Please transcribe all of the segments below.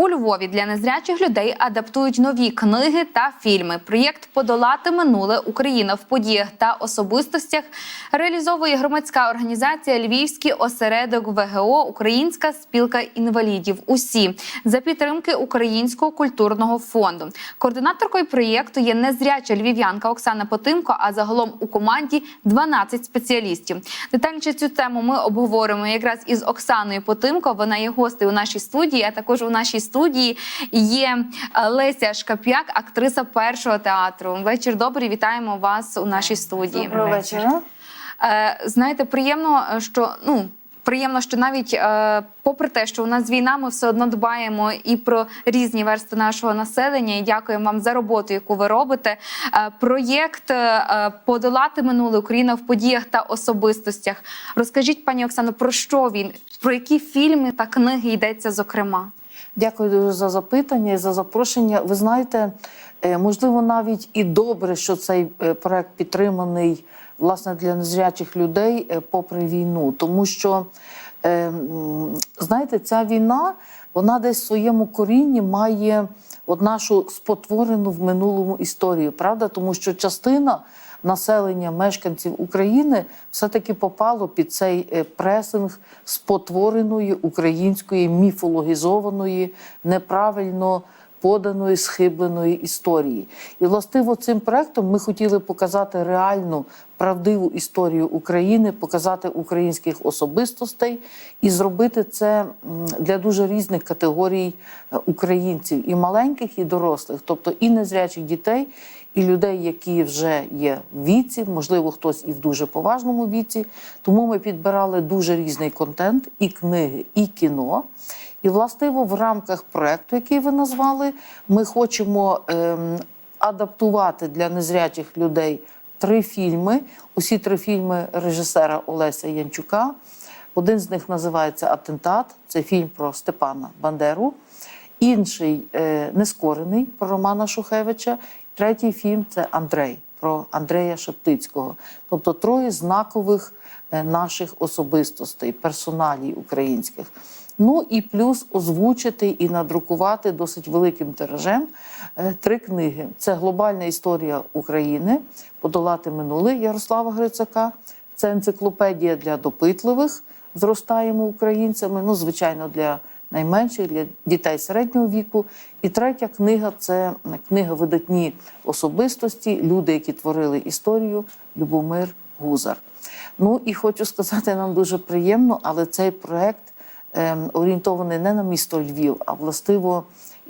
У Львові для незрячих людей адаптують нові книги та фільми. Проєкт Подолати минуле Україна в подіях та особистостях реалізовує громадська організація Львівський осередок ВГО Українська спілка інвалідів. Усі за підтримки Українського культурного фонду. Координаторкою проєкту є незряча львів'янка Оксана Потимко. А загалом у команді 12 спеціалістів. Детальніше цю тему ми обговоримо якраз із Оксаною Потимко. Вона є гостею у нашій студії. А також у нашій студії є е, Леся Шкап'як, актриса першого театру. Вечір добрий. Вітаємо вас у нашій студії. Доброго вечора. Е, Знаєте, приємно, е, що ну. Приємно, що навіть е, попри те, що у нас війна, ми все одно дбаємо і про різні верстви нашого населення. І дякуємо вам за роботу, яку ви робите. Е, проєкт е, подолати минуле Україна в подіях та особистостях. Розкажіть, пані Оксано, про що він, про які фільми та книги йдеться зокрема? Дякую дуже за запитання і за запрошення. Ви знаєте, е, можливо, навіть і добре, що цей е, проект підтриманий власне для незрячих людей е, попри війну, тому що знаєте, ця війна вона десь в своєму корінні має от нашу спотворену в минулому історію, правда? Тому що частина населення мешканців України все-таки попало під цей е, пресинг спотвореної української міфологізованої, неправильно поданої схибленої історії. І властиво цим проектом ми хотіли показати реальну правдиву історію України, показати українських особистостей і зробити це для дуже різних категорій е, українців, і маленьких, і дорослих, тобто і незрячих дітей, і людей, які вже є в віці, можливо, хтось і в дуже поважному віці. Тому ми підбирали дуже різний контент, і книги, і кіно. І властиво в рамках проекту, який ви назвали, ми хочемо ем, адаптувати для незрячих людей три фільми. Усі три фільми режисера Олеся Янчука. Один з них називається Атентат. Це фільм про Степана Бандеру. Інший е, Нескорений про Романа Шухевича. Третій фільм це Андрей про Андрея Шептицького. Тобто троє знакових е, наших особистостей, персоналій українських. Ну і плюс озвучити і надрукувати досить великим тиражем е, три книги: це глобальна історія України, подолати минуле Ярослава Грицака, це енциклопедія для допитливих. Зростаємо українцями. Ну, звичайно, для найменших, для дітей середнього віку. І третя книга це книга видатні особистості, люди, які творили історію, Любомир Гузар. Ну і хочу сказати, нам дуже приємно, але цей проект ем, орієнтований не на місто Львів, а властиво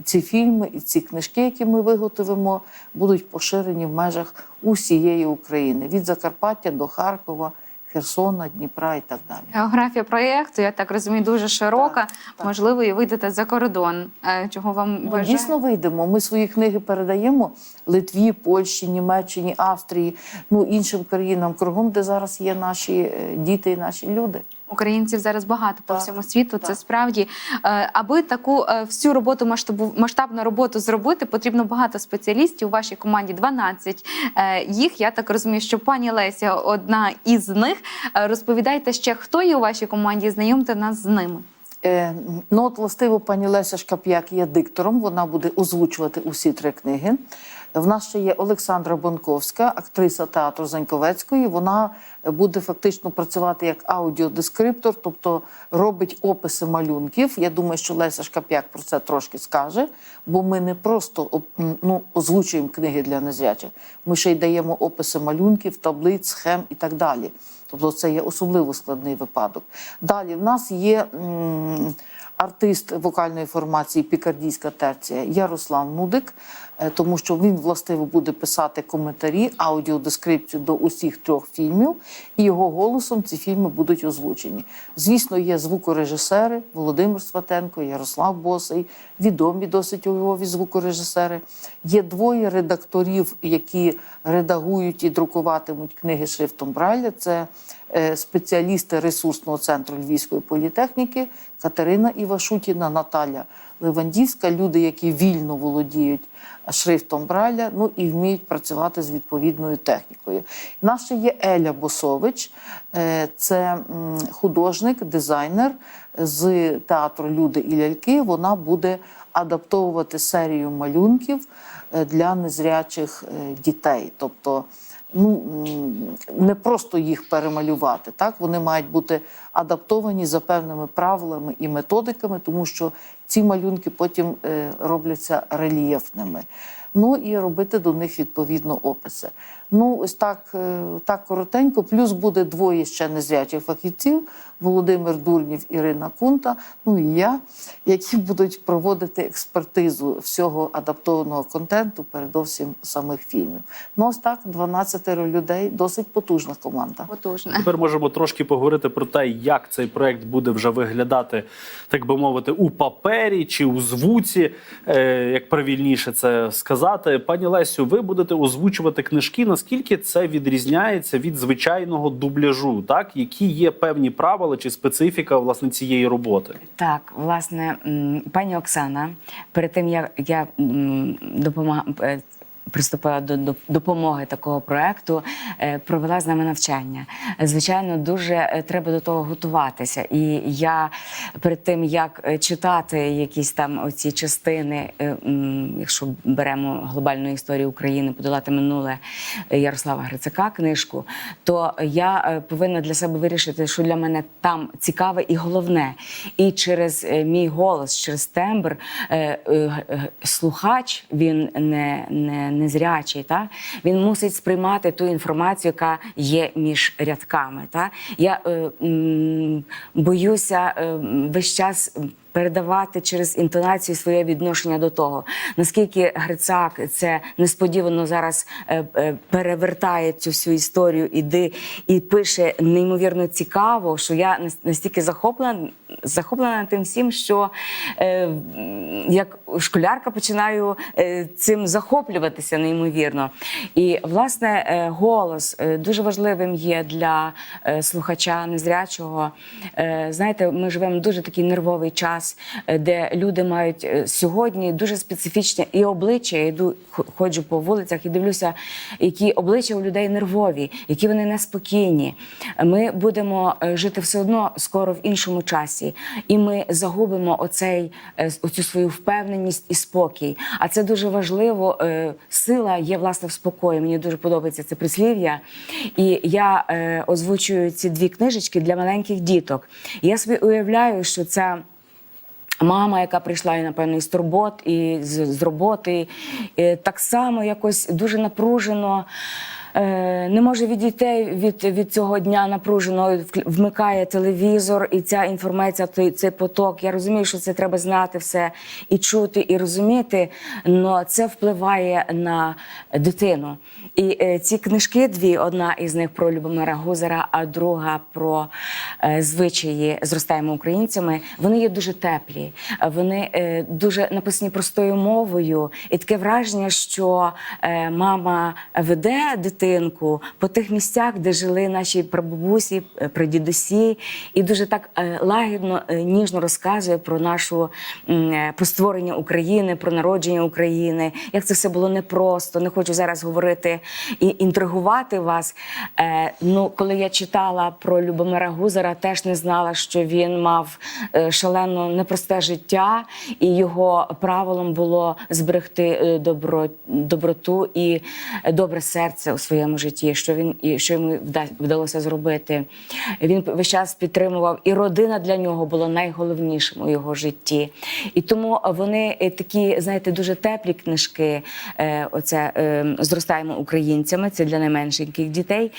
ці фільми і ці книжки, які ми виготовимо, будуть поширені в межах усієї України від Закарпаття до Харкова. Херсона, Дніпра і так далі. Географія проєкту, я так розумію, дуже широка. Так, так. Можливо, і вийдете за кордон. Е, Чого вам Ну, дійсно вийдемо. Ми свої книги передаємо Литві, Польщі, Німеччині, Австрії, ну іншим країнам кругом, де зараз є наші е, діти і наші люди. Українців зараз багато по Так, всьому світу. Це справді, Е, аби таку е, всю роботу масштабу масштабну роботу зробити, потрібно багато спеціалістів. У вашій команді 12 е, їх. Я так розумію, що пані Леся одна із них. Розповідайте ще, хто є у вашій команді, знайомте нас з ними. Ну, от, властиво, пані Леся Шкап'як є диктором, вона буде озвучувати усі три книги. В нас ще є Олександра Бонковська, актриса театру Заньковецької. Вона буде фактично працювати як аудіодескриптор, тобто робить описи малюнків. Я думаю, що Леся Шкап'як про це трошки скаже, бо ми не просто ну, озвучуємо книги для незрячих, ми ще й даємо описи малюнків, таблиць, схем і так далі. Тобто це є особливо складний випадок. Далі в нас є артист вокальної формації Пікардійська терція Ярослав Нудик, е, тому що він властиво буде писати коментарі, аудіодескрипцію до усіх трьох фільмів, і його голосом ці фільми будуть озвучені. Звісно, є звукорежисери Володимир Сватенко, Ярослав Босий, відомі досить у Львові звукорежисери. Є двоє редакторів, які редагують і друкуватимуть книги шрифтом Брайля. Це спеціалісти ресурсного центру Львівської політехніки Катерина Івашутіна, Наталя Левандівська, люди, які вільно володіють шрифтом Браля, ну і вміють працювати з відповідною технікою. Наша є Еля Босович, е, це художник, дизайнер з театру Люди і ляльки. Вона буде адаптовувати серію малюнків е, для незрячих е, дітей. Тобто, ну не просто їх перемалювати, так вони мають бути адаптовані за певними правилами і методиками, тому що ці малюнки потім е, робляться рельєфними. Ну і робити до них відповідно описи. Ну, ось так, е, так коротенько. Плюс буде двоє ще незрячих фахівців: Володимир Дурнів, Ірина Кунта. Ну і я, які будуть проводити експертизу всього адаптованого контенту, передовсім самих фільмів. Ну, ось так, 12 людей, досить потужна команда. Потужно. Тепер можемо трошки поговорити про те, як цей проект буде вже виглядати, так би мовити, у папері чи у звуці, е, як правильніше це сказати. Пані Лесю, ви будете озвучувати книжки. Наскільки це відрізняється від звичайного дубляжу? Так, які є певні правила чи специфіка власне цієї роботи? Так, власне, пані Оксана, перед тим як я м, допомагала. Приступила до, до допомоги такого проекту, е, провела з нами навчання. Звичайно, дуже е, треба до того готуватися. І я перед тим як е, читати якісь там оці частини, якщо беремо глобальну історію України, подолати минуле Ярослава Грицака книжку, то я повинна для себе вирішити, що для мене там цікаве і головне. І через мій голос, через тембр, слухач він не, не, не зрячий, та? він мусить сприймати ту інформацію, яка є між рядками. Та? Я е, м, боюся е, весь час. Передавати через інтонацію своє відношення до того, наскільки Грицак це несподівано зараз е, е, перевертає цю всю історію і, ди, і пише неймовірно цікаво, що я настільки захоплена, захоплена тим всім, що е, як школярка починаю е, цим захоплюватися неймовірно. І власне голос дуже важливим є для слухача незрячого. Знаєте, ми живемо дуже такий нервовий час, е, де люди мають е, сьогодні дуже специфічне і обличчя. Я йду, ходжу по вулицях і дивлюся, які обличчя у людей нервові, які вони неспокійні. Ми будемо е, жити все одно скоро в іншому часі, і ми загубимо оцей оцю свою впевненість і спокій. А це дуже важливо. Сила є власне в спокої. Мені дуже подобається це прислів'я. І я озвучую ці дві книжечки для маленьких діток. Я собі уявляю, що це. Мама, яка прийшла і напевно із турбот, і з, з роботи, і так само якось дуже напружено. е, Не може відійти від, від цього дня напружено, вк- вмикає телевізор, і ця інформація, той цей поток. Я розумію, що це треба знати все і чути, і розуміти, але це впливає на дитину. І е, ці книжки дві: одна із них про Любомира Гузера, а друга про е, звичаї зростаємо українцями. Вони є дуже теплі, вони е, дуже написані простою мовою, і таке враження, що мама веде дитинку по тих місцях, де жили наші прабабусі, прадідусі, і дуже так лагідно, ніжно розказує про нашу про створення України, про народження України. Як це все було непросто. Не хочу зараз говорити і інтригувати вас. Е, ну, коли я читала про Любомира Гузера, теж не знала, що він мав е, шалено непросте життя, і його правилом було зберегти е, добро, доброту і добре серце у своєму житті. Що він і що йому вдалося зробити. Він весь час підтримував, і родина для нього була найголовнішим у його житті. І тому вони е, такі, знаєте, дуже теплі книжки. е, Оце е, зростаємо українцями. Це для найменшеньких дітей.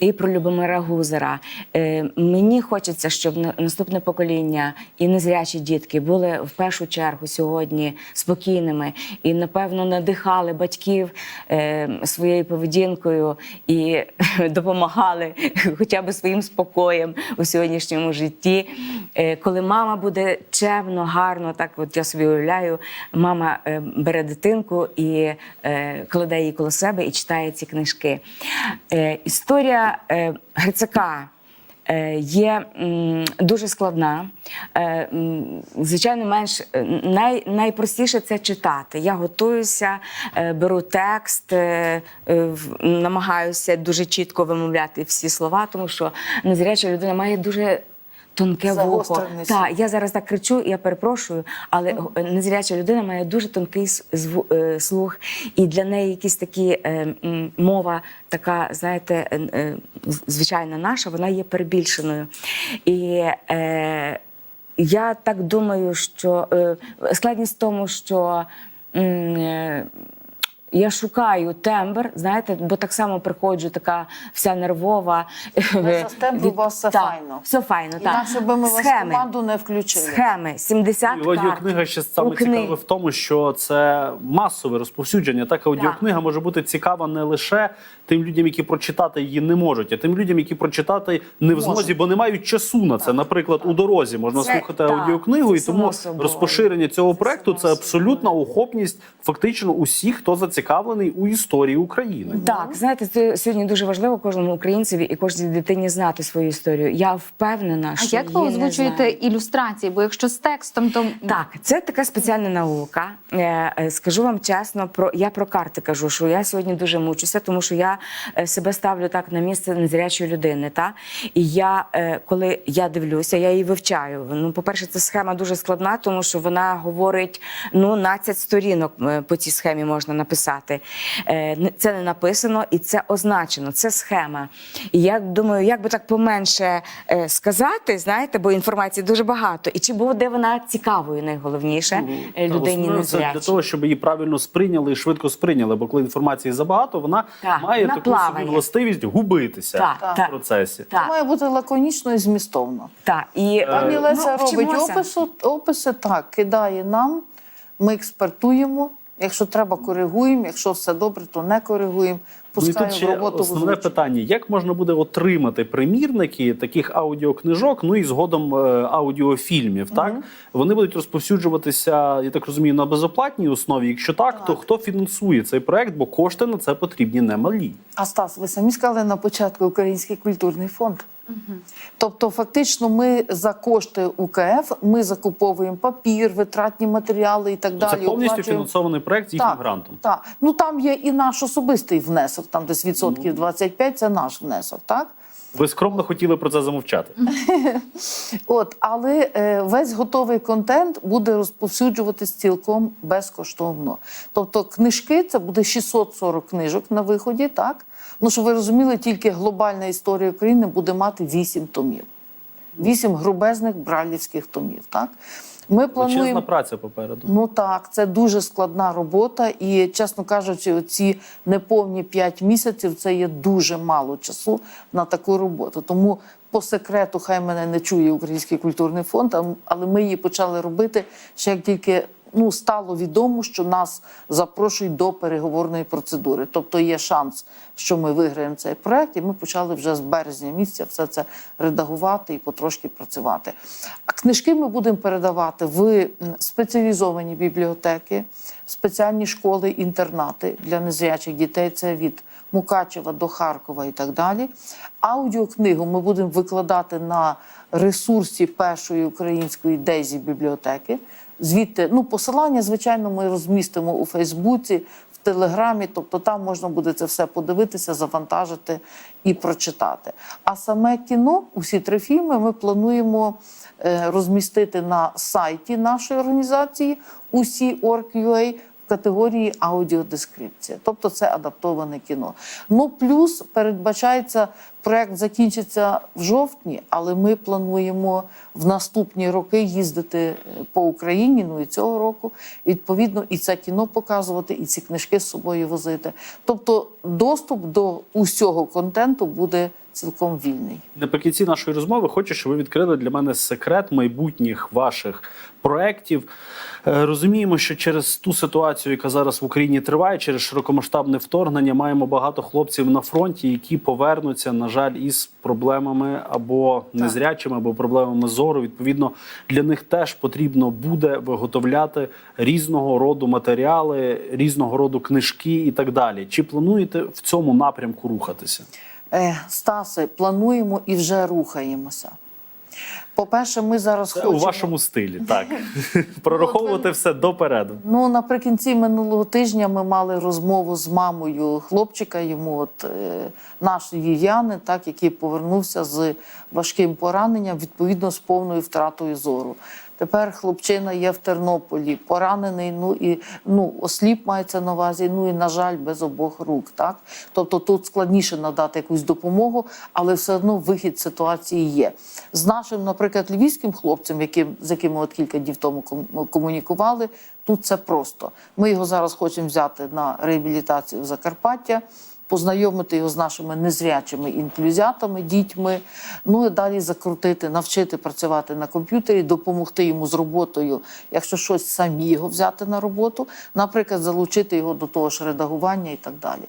І про Любомира Гузера. Е, Мені хочеться, щоб наступне покоління і незрячі дітки були в першу чергу сьогодні спокійними і, напевно, надихали батьків е, своєю поведінкою і допомагали хоча б своїм спокоєм у сьогоднішньому житті. Е, Коли мама буде чемно, гарно, так от я собі уявляю, мама бере дитинку і кладе її коло себе і читає ці книжки. Е, Історія е, Грицака. е, є дуже складна. Е, Звичайно, менш е, най, найпростіше це читати. Я готуюся, беру текст, намагаюся дуже чітко вимовляти всі слова, тому що незряча людина має дуже. Тонке вухо. Так, я зараз так кричу, я перепрошую, але е, незряча людина має дуже тонкий е, слух, і для неї якісь такі е, мова, така, знаєте, е, звичайна наша, вона є перебільшеною. І е, я так думаю, що е, складність в тому, що. е, я шукаю тембр, знаєте, бо так само приходжу, така вся нервова. Але з тембру у вас все Так, файно. Все файно, так. Інакше би ми вас в команду не включили. Схеми, 70 І карт. аудіокнига ще саме цікаве в тому, що це масове розповсюдження. Так, аудіокнига може бути цікава не лише тим людям, які прочитати її не можуть, а тим людям, які прочитати не в змозі, бо не мають часу на це. Наприклад, у дорозі можна Це- слухати так, аудіокнигу, і тому розпоширення цього Це проекту це абсолютна охопність фактично усіх, хто зацікавлений у історії України. Так, знаєте, це сьогодні дуже важливо кожному українцеві і кожній дитині знати свою історію. Я впевнена, А що як ви її не озвучуєте знають. ілюстрації? Бо якщо з текстом, то Так, це така спеціальна наука. Е, е, Скажу вам чесно, про я про карти кажу, що я сьогодні дуже мучуся, тому що я е, себе ставлю так на місце незрячої людини. Та і я, коли я дивлюся, я її вивчаю. Ну, по-перше, ця схема дуже складна, тому що вона говорить ну 12 сторінок по цій схемі можна написати. Е, Це не написано і це означено. Це схема. І я думаю, як би так поменше е, сказати, знаєте, бо інформації дуже багато. І чи буде вона цікавою, найголовніше Та людині основне це для того, щоб її правильно сприйняли і швидко сприйняли. Бо коли інформації забагато, вона Так, має вона таку плаває. собі властивість губитися Так, в так. процесі. Це має бути лаконічно і змістовно. так. І, е, Пані Леся ну, робить опису, описи так, кидає нам, ми експертуємо. Якщо треба, коригуємо. Якщо все добре, то не коригуємо. Ну і тут ще роботу основне озвучку. питання: як можна буде отримати примірники таких аудіокнижок, ну і згодом е, аудіофільмів? Так вони будуть розповсюджуватися, я так розумію, на безоплатній основі. Якщо так, то хто фінансує цей проект? Бо кошти на це потрібні немалі. А Стас, ви самі сказали на початку Український культурний фонд. Тобто, фактично, ми за кошти УКФ ми закуповуємо папір, витратні матеріали і так Це далі. повністю оплачуємо- фінансований проект з їхнім грантом. Так, ну там є і наш особистий внесок, там десь відсотків 25 – це наш внесок, так? Ви скромно хотіли про це замовчати. От, але е, весь готовий контент буде розповсюджуватись цілком безкоштовно. Тобто, книжки це буде 640 книжок на виході, так? Ну, щоб ви розуміли, тільки глобальна історія України буде мати 8 томів. 8 грубезних бралівських томів, так? Ми плануємо... плануємо. праця попереду. Ну так, це дуже складна робота, і чесно кажучи, оці неповні 5 місяців це є дуже мало часу на таку роботу. Тому по секрету, хай мене не чує Український культурний фонд, але ми її почали робити ще як тільки. Ну, стало відомо, що нас запрошують до переговорної процедури. Тобто є шанс, що ми виграємо цей проект, і ми почали вже з березня місяця все це редагувати і потрошки працювати. А книжки ми будемо передавати в спеціалізовані бібліотеки, спеціальні школи, інтернати для незрячих дітей. Це від Мукачева до Харкова і так далі. Аудіокнигу ми будемо викладати на ресурсі першої української Дезі бібліотеки. Звідти ну посилання, звичайно, ми розмістимо у Фейсбуці, в Телеграмі, тобто там можна буде це все подивитися, завантажити і прочитати. А саме кіно, усі три фільми, ми плануємо е, розмістити на сайті нашої організації усі Org.ua в категорії аудіодескрипція, тобто це адаптоване кіно. Ну плюс передбачається, проект закінчиться в жовтні, але ми плануємо в наступні роки їздити е, по Україні. Ну і цього року відповідно і це кіно показувати, і ці книжки з собою возити. Тобто, доступ до усього контенту буде цілком вільний. Наприкінці нашої розмови хочу, щоб ви відкрили для мене секрет майбутніх ваших проєктів. Е, Розуміємо, що через ту ситуацію, яка зараз в Україні триває, через широкомасштабне вторгнення, маємо багато хлопців на фронті, які повернуться, на жаль, із проблемами або незрячими, або проблемами зору. Відповідно, для них теж потрібно буде виготовляти різного роду матеріали, різного роду книжки і так далі. Чи плануєте в цьому напрямку рухатися? Е, Стаси, плануємо і вже рухаємося. По-перше, ми зараз Це хочемо. у вашому стилі, так. Прораховувати все допереду. Ну, наприкінці минулого тижня ми мали розмову з мамою хлопчика, йому от е, нашої Яни, так, який повернувся з важким пораненням, відповідно з повною втратою зору. Тепер хлопчина є в Тернополі, поранений, ну і ну, осліп мається на увазі, ну і, на жаль, без обох рук. Так? Тобто тут складніше надати якусь допомогу, але все одно вихід ситуації є. З нашим, наприклад, львівським хлопцем, яким, з яким ми от кілька днів тому ком- комунікували, тут це просто. Ми його зараз хочемо взяти на реабілітацію в Закарпаття. Познайомити його з нашими незрячими інклюзіатами, дітьми, ну і далі закрутити, навчити працювати на комп'ютері, допомогти йому з роботою, якщо щось самі його взяти на роботу, наприклад, залучити його до того ж редагування і так далі.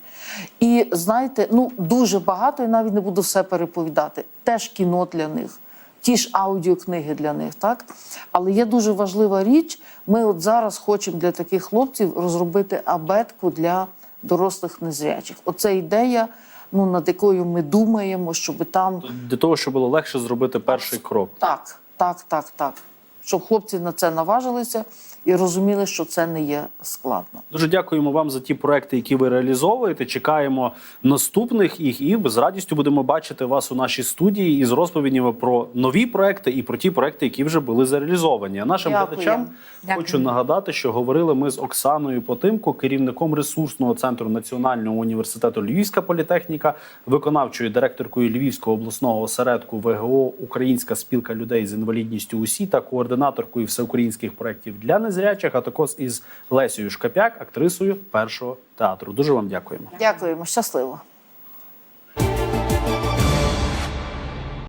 І знаєте, ну дуже багато, і навіть не буду все переповідати. Теж кіно для них ті ж аудіокниги для них, так? Але є дуже важлива річ. Ми от зараз хочемо для таких хлопців розробити абетку для дорослих незрячих. Оце ідея, ну над якою ми думаємо, щоб там Для того, щоб було легше зробити перший крок. так, так, так, так. Щоб хлопці на це наважилися і розуміли, що це не є складно. Дуже дякуємо вам за ті проекти, які ви реалізовуєте. Чекаємо наступних їх, і з радістю будемо бачити вас у нашій студії із розповідями про нові проекти і про ті проекти, які вже були зареалізовані. А нашим Дякую. глядачам Дякую. хочу нагадати, що говорили ми з Оксаною Потимко, керівником ресурсного центру Національного університету Львівська політехніка, виконавчою директоркою Львівського обласного осередку ВГО Українська спілка людей з інвалідністю УСІ та координаторкою всеукраїнських проєктів для незрячих, а також із Лесією Шкапяк, актрисою першого театру. Дуже вам дякуємо. Дякуємо, щасливо.